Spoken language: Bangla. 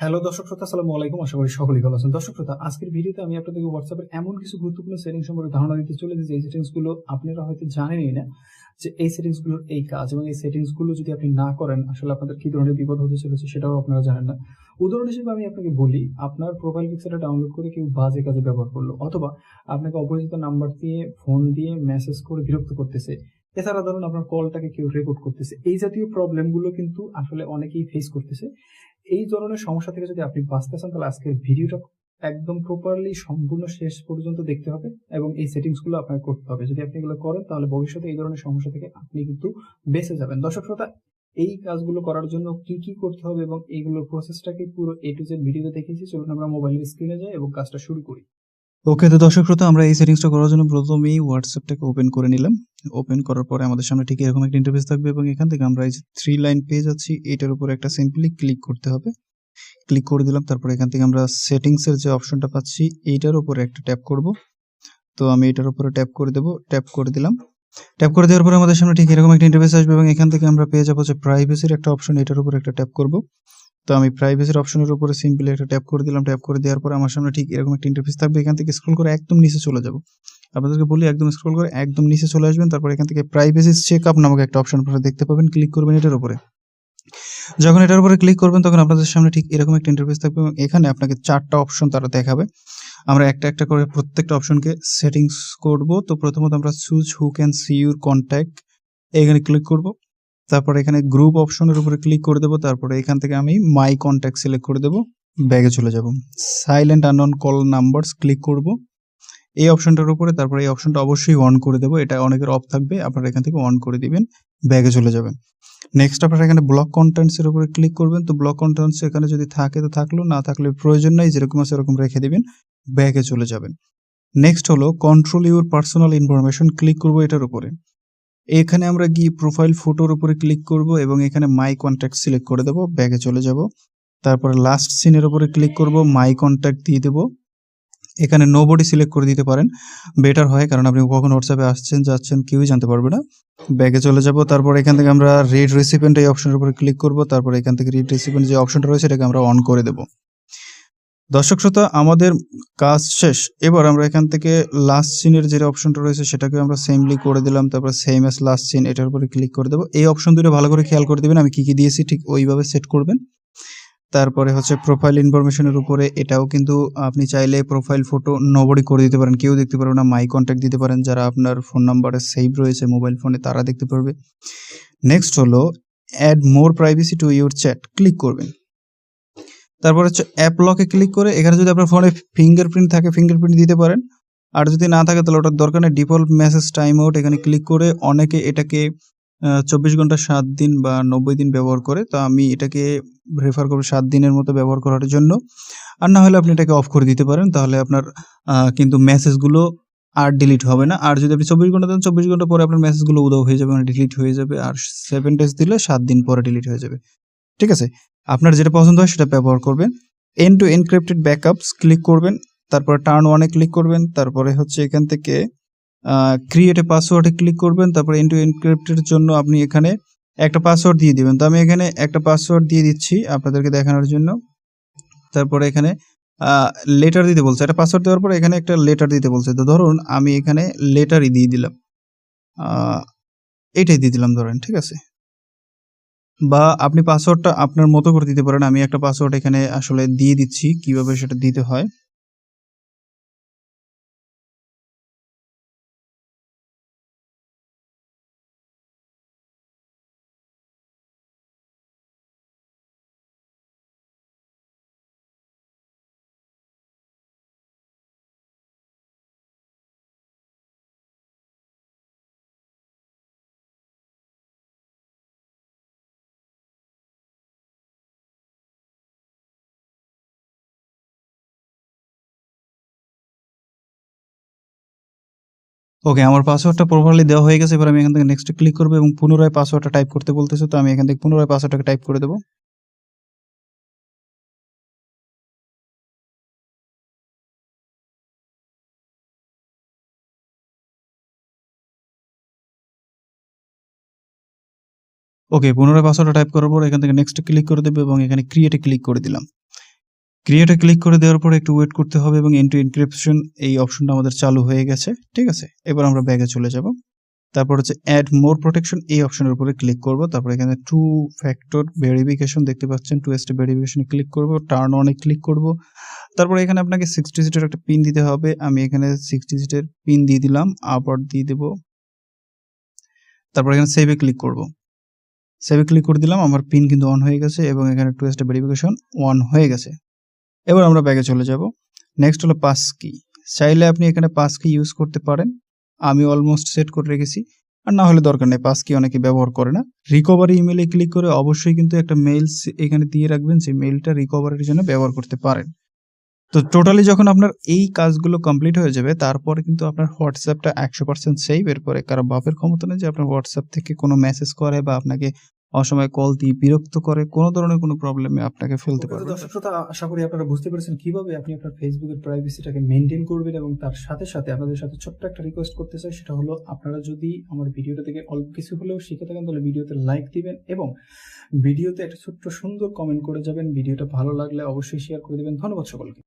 হ্যালো দর্শক শ্রোতা, আসসালামু আলাইকুম। আশা করি সকলেই ভালো আছেন। দর্শক শ্রোতা, আজকের ভিডিওতে আমি আপনাদেরকে হোয়াটসঅ্যাপের এমন কিছু গুরুত্বপূর্ণ সেটিং সম্পর্কে ধারণা দিতে চলেছি যে এই সেটিংসগুলো আপনারা হয়তো জানেনই না, যে এই সেটিংসগুলোর এই কাজ এবং এই সেটিংসগুলো যদি আপনি না করেন, আসলে আপনাদের কি ধরনের বিপদ হতে চলেছে সেটাও আপনারা জানেন না। উদাহরণ হিসেবে আমি আপনাকে বলি, আপনার প্রোফাইল পিকচারটা ডাউনলোড করে কেউ বাজে কাজে ব্যবহার করল অথবা আপনাকে অপরিচিত নাম্বার দিয়ে ফোন দিয়ে মেসেজ করে বিরক্ত করতেছে। এছাড়া ধরুন আপনার কলটাকে কেউ রেকর্ড করতেছে। এই জাতীয় প্রবলেমগুলো কিন্তু আসলে অনেকেই ফেস করতেছে। এই ধরনের সমস্যা থেকে যদি আপনি বাঁচতে চান, তাহলে আজকের ভিডিওটা একদম প্রপারলি সম্পূর্ণ শেষ পর্যন্ত দেখতে হবে এবং এই সেটিংসগুলো আপনাকে করতে হবে। যদি আপনি এগুলো করেন, তাহলে ভবিষ্যতে এই ধরনের সমস্যা থেকে আপনি কিন্তু বেঁচে যাবেন। দর্শক শ্রোতা, এই কাজগুলো করার জন্য কি কি করতে হবে এবং এইগুলোর প্রসেসটাকে পুরো এ টু জেড ভিডিওতে দেখিয়েছি, চলুন আমরা মোবাইলের স্ক্রিনে যাই এবং কাজটা শুরু করি। ওকে তো দর্শক শ্রোতা, আমরা এই সেটিংসটা করার জন্য প্রথমেই হোয়াটসঅ্যাপটাকে ওপেন করে নিলাম। ওপেন করার পরে আমাদের সামনে ঠিক এরকম একটা ইন্টারফেস থাকবে এবং এখান থেকে আমরা এই যে থ্রি লাইন পেয়ে যাচ্ছি, এটার উপর একটা সিম্পলি ক্লিক করতে হবে। ক্লিক করে দিলাম, তারপরে এখান থেকে আমরা সেটিংস এর যে অপশনটা পাচ্ছি এইটার উপরে একটা ট্যাপ করব। তো আমি এটার উপরে ট্যাপ করে দেব ট্যাপ করে দিলাম। ট্যাপ করে দেওয়ার পরে আমাদের সামনে ঠিক এরকম একটা ইন্টারফেস আসবে এবং এখান থেকে আমরা পেয়ে যাব যে প্রাইভেসির একটা অপশন এটার উপরে একটা ট্যাপ করব। তো আমি প্রাইভেসির অপশনের উপরে সিম্পলি একটা ট্যাপ করে দিলাম। ট্যাপ করে দেওয়ার পরে আমার সামনে ঠিক এরকম একটা ইন্টারফেস থাকবে, এখান থেকে স্ক্রল করে একদম নিচে চলে যাব। আপনাদেরকে বলি, একদম স্ক্রল করে একদম নিচে চলে আসবেন, তারপর এখান থেকে প্রাইভেসি চেক আপ নামক একটা অপশন আপনারা দেখতে পাবেন ক্লিক করবেন এটার উপরে। যখন এটার উপরে ক্লিক করবেন, তখন আপনাদের সামনে ঠিক এরকম একটা ইন্টারফেস থাকবে এবং এখানে আপনাকে চারটা অপশন তারা দেখাবে। আমরা একটা একটা করে প্রত্যেকটা অপশনকে সেটিংস করব। তো প্রথমত আমরা choose who can see your contact এখানে ক্লিক করব। তারপর এখানে গ্রুপ অপশনের উপরে ক্লিক করে দেবো। তারপরে এখান থেকে আমি মাই কন্ট্যাক্ট সিলেক্ট করে দেবো। ব্যাগে চলে যাব। Silent unknown call numbers click করব। এই অপশনটার উপরে তারপরে এই অপশনটা অবশ্যই অন করে দেবো। এটা অনেকের অফ থাকবে, আপনারা এখান থেকে অন করে দিবেন ব্যাগে চলে যাবেন। নেক্সট আপনারা এখানে ব্লক কন্টেন্টস এর উপরে ক্লিক করবেন। তো ব্লক কন্টেন্টস এখানে যদি থাকে তো থাকল, না থাকলে প্রয়োজন নাই, যেরকম আছে এরকম রেখে দিবেন ব্যাগে চলে যাবেন। নেক্সট হলো control your personal information click করব এটার উপরে। এখানে আমরা গিয়ে প্রোফাইল ফটোর উপরে ক্লিক করব এবং এখানে মাই কন্ট্যাক্ট সিলেক্ট করে দেবো ব্যাগে চলে যাব। তারপরে লাস্ট সিনের উপরে ক্লিক করব মাই কন্ট্যাক্ট দিয়ে দেবো। এখানে নো বডি সিলেক্ট করে দিতে পারেন। বেটার হয়, কারণ আপনি কখন হোয়াটসঅ্যাপে আসছেন, যাচ্ছেন, কেউই জানতে পারবে না। ব্যাগে চলে যাব, তারপর এখান থেকে আমরা রেড রেসিপেন্ট এই অপশনের উপরে ক্লিক করব, তারপর এখান থেকে রেড রেসিপেন্ট যে অপশনটা রয়েছে, এটাকে আমরা অন করে দেব। দর্শক শ্রোতা, আমাদের কাজ শেষ। এবার আমরা এখান থেকে লাস্ট সিনের যে অপশনটা রয়েছে, সেটাকে আমরা সেমলি করে দিলাম, তারপর সেম এস লাস্ট সিন এটার উপরে ক্লিক করে দেবো। এই অপশন দুটো ভালো করে খেয়াল করে দেবেন, আমি কি কি দিয়েছি, ঠিক ওইভাবে সেট করবেন। তারপরে হচ্ছে প্রোফাইল ইনফরমেশনের উপরে এটাও কিন্তু আপনি চাইলে প্রোফাইল ফটো নবডি করে দিতে পারেন। কেউ দেখতে পারবে না মাই কন্ট্যাক্ট দিতে পারেন। যারা আপনার ফোন নাম্বারে সেভ রয়েছে মোবাইল ফোনে তারা দেখতে পারবে। নেক্সট হলো add more privacy to your chat click করবেন। তারপর হচ্ছে অ্যাপ লকে ক্লিক করে, এখানে যদি আপনার ফোনে ফিঙ্গারপ্রিন্ট থাকে ফিঙ্গারপ্রিন্ট দিতে পারেন। আর যদি না থাকে, তাহলে ওটার দরকার নেই। ডিফল্ট মেসেজ টাইম আউট এখানে ক্লিক করে অনেকে এটাকে চব্বিশ ঘণ্টা সাত দিন বা নব্বই দিন ব্যবহার করে, তো আমি এটাকে রেফার করব সাত দিনের মতো ব্যবহার করার জন্য। আর না হলে আপনি এটাকে অফ করে দিতে পারেন, তাহলে আপনার কিন্তু মেসেজগুলো আর ডিলিট হবে না। আর যদি আপনি চব্বিশ ঘণ্টা দেন, চব্বিশ ঘণ্টা পরে আপনার মেসেজগুলো উদাও হয়ে যাবে মানে ডিলিট হয়ে যাবে। আর সেভেন ডেজ দিলে সাত দিন পরে ডিলিট হয়ে যাবে। ঠিক আছে? আপনার যেটা পছন্দ হয় সেটা ব্যবহার করবেন। End to encrypted backups click করবেন। তারপরে টার্ন ওয়ানে ক্লিক করবেন। তারপরে হচ্ছে এখান থেকে ক্রিয়েট এ পাসওয়ার্ডে ক্লিক করবেন, তারপরে এন এনক্রিপ্টের জন্য আপনি এখানে একটা পাসওয়ার্ড দিয়ে দিবেন। তো আমি এখানে একটা পাসওয়ার্ড দিয়ে দিচ্ছি আপনাদেরকে দেখানোর জন্য। তারপরে এখানে লেটার দিতে বলছে। একটা পাসওয়ার্ড দেওয়ার পরে এখানে একটা লেটার দিতে বলছে। তো ধরুন আমি এখানে লেটারই দিয়ে দিলাম। এটাই দিয়ে দিলাম ধরেন, ঠিক আছে? বা আপনি পাসওয়ার্ডটা আপনার মতো করে দিতে পারেন। আমি একটা পাসওয়ার্ড এখানে আসলে দিয়ে দিচ্ছি, কীভাবে সেটা দিতে হয়। ওকে আমার পাসওয়ার্ডটা প্রপারলি দেওয়া হয়ে গেছে, এবার আমি এখান থেকে নেক্সট ক্লিক করব এবং পুনরায় পাসওয়ার্ডটা টাইপ করতে বলতেছে, তো আমি এখান থেকে পুনরায় পাসওয়ার্ডটাকে টাইপ করে দেবো। ওকে পুনরায় পাসওয়ার্ডটা টাইপ করার পর এখান থেকে নেক্সট ক্লিক করে দেবো এবং এখানে ক্রিয়েটে ক্লিক করে দিলাম। ক্রিয়েটে ক্লিক করে দেওয়ার পরে একটু ওয়েট করতে হবে এবং এন্টু ইনক্রিপশন এই অপশনটা আমাদের চালু হয়ে গেছে, ঠিক আছে? এবার আমরা ব্যাগে চলে যাব। তারপর হচ্ছে অ্যাড মোর প্রোটেকশন এই অপশনের উপরে ক্লিক করব। তারপর এখানে টু ফ্যাক্টর ভেরিফিকেশন দেখতে পাচ্ছেন টু স্টেপ ভেরিফিকেশনে ক্লিক করব টার্ন অনে ক্লিক করব। তারপর এখানে আপনাকে সিক্স ডিজিটের একটা পিন দিতে হবে। আমি এখানে সিক্স ডিজিটের পিন দিয়ে দিলাম আবার দিয়ে দেব। তারপর এখানে সেভে ক্লিক করব। সেভে ক্লিক করে দিলাম, আমার পিন কিন্তু অন হয়ে গেছে এবং এখানে টু স্টেপ ভেরিফিকেশন অন হয়ে গেছে। এবার আমরা ব্যাগে চলে যাব। নেক্সট হলো পাস কি চাইলে আপনি এখানে পাস কি ইউজ করতে পারেন। আমি অলমোস্ট সেট করে রেখেছি। আর না হলে দরকার নেই পাস কি অনেকে ব্যবহার করে না। রিকভারি ইমেলে ক্লিক করে অবশ্যই কিন্তু একটা মেইল এখানে দিয়ে রাখবেন। যে মেইলটা রিকভারির জন্য ব্যবহার করতে পারেন। তো টোটালি যখন আপনার এই কাজগুলো কমপ্লিট হয়ে যাবে, তারপরে কিন্তু আপনার হোয়াটসঅ্যাপটা একশো পার্সেন্ট সেভ এরপরে কারও বাপের ক্ষমতা নেই যে আপনার হোয়াটসঅ্যাপ থেকে কোনো মেসেজ করে বা আপনাকে অসময়ে কল দিয়ে বিরক্ত করে, কোনো ধরনের কোনো প্রবলেমে আপনাকে ফেলতে না। দর্শক শ্রোতা, আশা করি আপনারা বুঝতে পেরেছেন কীভাবে আপনি আপনার ফেসবুকের প্রাইভেসিটাকে মেনটেন করবেন এবং তার সাথে সাথে আপনাদের সাথে ছোট্ট একটা রিকোয়েস্ট করতে চাই, সেটা হলো আপনারা যদি আমার ভিডিওটা থেকে অল্প কিছু হলেও শিখে থাকেন, তাহলে ভিডিওতে লাইক দিবেন এবং ভিডিওতে একটা ছোট্ট সুন্দর কমেন্ট করে যাবেন। ভিডিওটা ভালো লাগলে অবশ্যই শেয়ার করে দিবেন। ধন্যবাদ সকলকে।